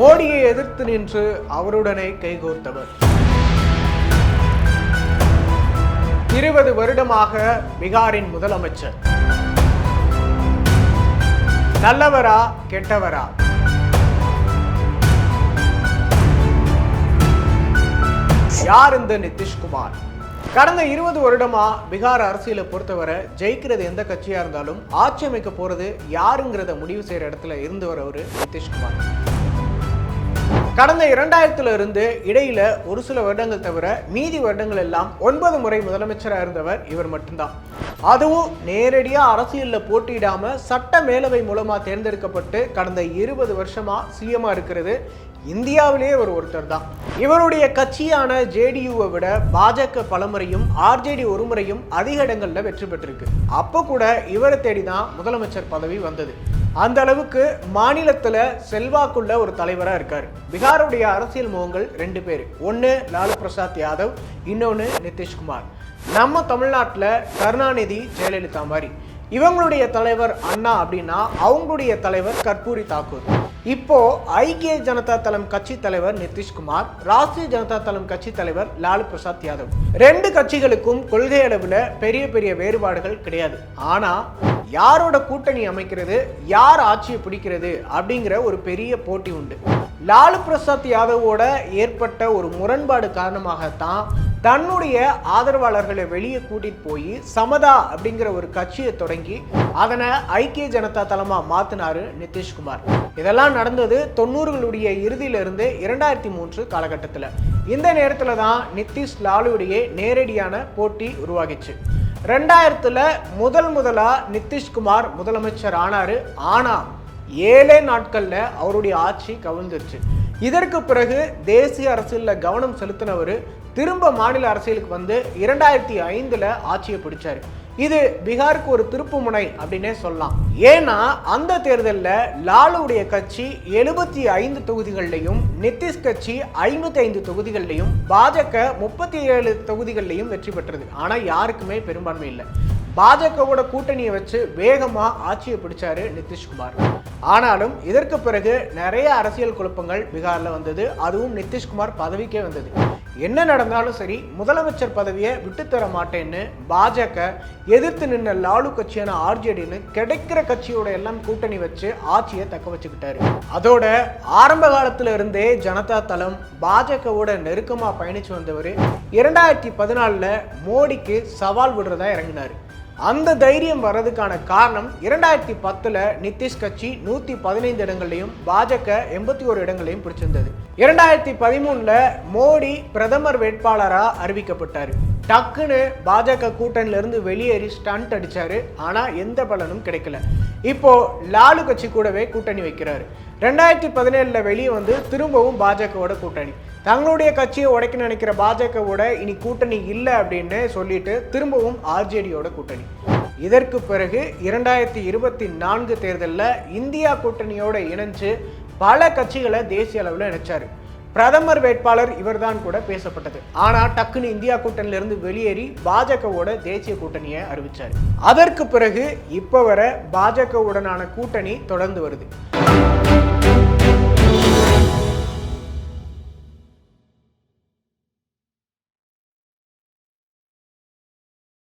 மோடியை எதிர்த்து நின்று அவருடனே கைகோர்த்தவர். இருபது வருடமாக பீகாரின் முதலமைச்சர். நல்லவரா கெட்டவரா? யார் இந்த நிதிஷ்குமார்? கடந்த இருபது வருடமா பீகார் அரசியலை பொறுத்தவரை ஜெயிக்கிறது எந்த கட்சியா இருந்தாலும் ஆட்சி அமைக்க போறது யாருங்கிறத முடிவு செய்யற இடத்துல இருந்து வரவர் நிதிஷ்குமார். கடந்த இரண்டாயிரத்துல இருந்து இடையில ஒரு சில வருடங்கள் தவிர மீதி வருடங்கள் எல்லாம் ஒன்பது முறை முதலமைச்சராக இருந்தவர் இவர் மட்டும்தான். அதுவும் நேரடியா அரசியல்ல போட்டியிடாம சட்ட மேலவை மூலமா தேர்ந்தெடுக்கப்பட்டு கடந்த இருபது வருஷமா சிஎம்மா இருக்கிறது இந்தியாவிலேயே ஒரு ஒருத்தர் தான். இவருடைய கட்சியான ஜேடியூவை விட பாஜக பலமுறையும் ஆர்ஜேடி ஒரு முறையும் அதிக இடங்களில் வெற்றி பெற்றிருக்கு. அப்போ கூட இவரை தேடி தான் முதலமைச்சர் பதவி வந்தது. அந்த அளவுக்கு மாநிலத்தில் செல்வாக்குள்ள ஒரு தலைவராக இருக்கார். பீகாருடைய அரசியல் முகங்கள் ரெண்டு பேர். ஒன்று லாலு பிரசாத் யாதவ் இன்னொன்று நிதிஷ்குமார் நம்ம தமிழ்நாட்டில் கருணாநிதி ஜெயலலிதா மாதிரி. இவங்களுடைய தலைவர் அண்ணா அப்படின்னா அவங்களுடைய தலைவர் கற்பூரி தாக்கூர். இப்போ ஐக்கிய ஜனதா தளம் கட்சி தலைவர் நிதிஷ்குமார் ராஷ்டிரிய ஜனதா தளம் கட்சி தலைவர் லாலு பிரசாத் யாதவ். ரெண்டு கட்சிகளுக்கும் கொள்கை அளவுல பெரிய பெரிய வேறுபாடுகள் கிடையாது. ஆனா யாரோட கூட்டணி அமைக்கிறது யார் ஆட்சியை பிடிக்கிறது அப்படிங்கிற ஒரு பெரிய போட்டி உண்டு. லாலு பிரசாத் யாதவோட ஏற்பட்ட ஒரு முரண்பாடு காரணமாகத்தான் தன்னுடைய ஆதரவாளர்களை வெளியே கூட்டிட்டு போய் சமதா அப்படிங்கிற ஒரு கட்சியை தொடங்கி அதனை ஐக்கிய ஜனதா தளமாக மாத்தினாரு நிதிஷ்குமார். இதெல்லாம் நடந்தது தொண்ணூறுகளுடைய இறுதியிலிருந்து இரண்டாயிரத்தி மூன்று காலகட்டத்தில். இந்த நேரத்தில் தான் நிதிஷ் லாலுடைய நேரடியான போட்டி உருவாகிச்சு. ரெண்டாயிரத்தில் முதல் முதலா நிதிஷ்குமார் முதலமைச்சர் ஆனார். ஆனா ஏழே நாட்களில் அவருடைய ஆட்சி கவிழ்ந்துருச்சு. இதற்கு பிறகு தேசிய அரசியலில் கவனம் செலுத்தினவர் திரும்ப மாநில அரசியலுக்கு வந்து இரண்டாயிரத்தி ஐந்தில் ஆட்சியை பிடிச்சார். இது பீகாருக்கு ஒரு திருப்பு முனை அப்படின்னே சொல்லலாம். ஏன்னா அந்த தேர்தலில் லாலுடைய கட்சி எழுபத்தி ஐந்து தொகுதிகளிலையும் நிதிஷ் கட்சி ஐம்பத்தி ஐந்து தொகுதிகளிலையும் பாஜக முப்பத்தி ஏழு தொகுதிகளிலையும் வெற்றி பெற்றது. ஆனால் யாருக்குமே பெரும்பான்மை இல்லை. பாஜகவோட கூட்டணியை வச்சு வேகமாக ஆட்சியை பிடிச்சாரு நிதிஷ்குமார். ஆனாலும் இதற்கு பிறகு நிறைய அரசியல் குழப்பங்கள் பீகாரில் வந்தது. அதுவும் நிதிஷ்குமார் பதவிக்கே வந்தது. என்ன நடந்தாலும் சரி முதலமைச்சர் பதவியை விட்டுத்தர மாட்டேன்னு பாஜக எதிர்த்து நின்ன லாலு கட்சியான ஆர்ஜேடின்னு கிடைக்கிற கட்சியோட எல்லாம் கூட்டணி வச்சு ஆட்சியை தக்க வச்சுக்கிட்டாரு. அதோட ஆரம்ப காலத்துல இருந்தே ஜனதா தளம் பாஜகவோட நெருக்கமா பயணிச்சு வந்தவர். இரண்டாயிரத்தி பதினாலில் மோடிக்கு சவால் விடுறதா இறங்கினாரு. அந்த தைரியம் வர்றதுக்கான காரணம் இரண்டாயிரத்தி பத்துல நிதிஷ் கட்சி நூத்தி பதினைந்து இடங்களையும் பாஜக எண்பத்தி ஒரு இடங்களையும் பிடிச்சிருந்தது. இரண்டாயிரத்தி பதிமூணுல மோடி பிரதமர் வேட்பாளரா அறிவிக்கப்பட்டார். டக்குன்னு பாஜக கூட்டணியிலிருந்து வெளியேறி ஸ்டண்ட் அடிச்சாரு. ஆனா எந்த பலனும் கிடைக்கல. இப்போ லாலு கட்சி கூடவே கூட்டணி வைக்கிறாரு. ரெண்டாயிரத்தி பதினேழுல வெளியே வந்து திரும்பவும் பாஜகவோட கூட்டணி. தங்களுடைய கட்சியை உடைக்க நினைக்கிற பாஜகவோட இனி கூட்டணி இல்லை அப்படின்னு சொல்லிட்டு திரும்பவும் ஆர்ஜேடியோட கூட்டணி. இதற்கு பிறகு இரண்டாயிரத்தி இருபத்தி நான்கு தேர்தலில் இந்தியா கூட்டணியோட இணைஞ்சு பல கட்சிகளை தேசிய அளவில் இணைச்சாரு. பிரதமர் வேட்பாளர் இவர்தான் கூட பேசப்பட்டது. ஆனா டக்குன்னு இந்தியா கூட்டணியில இருந்து வெளியேறி பாஜகவோட தேசிய கூட்டணியை அறிவிச்சாரு. அதற்கு பிறகு இப்போ வர பாஜகவுடனான கூட்டணி தொடர்ந்து வருது.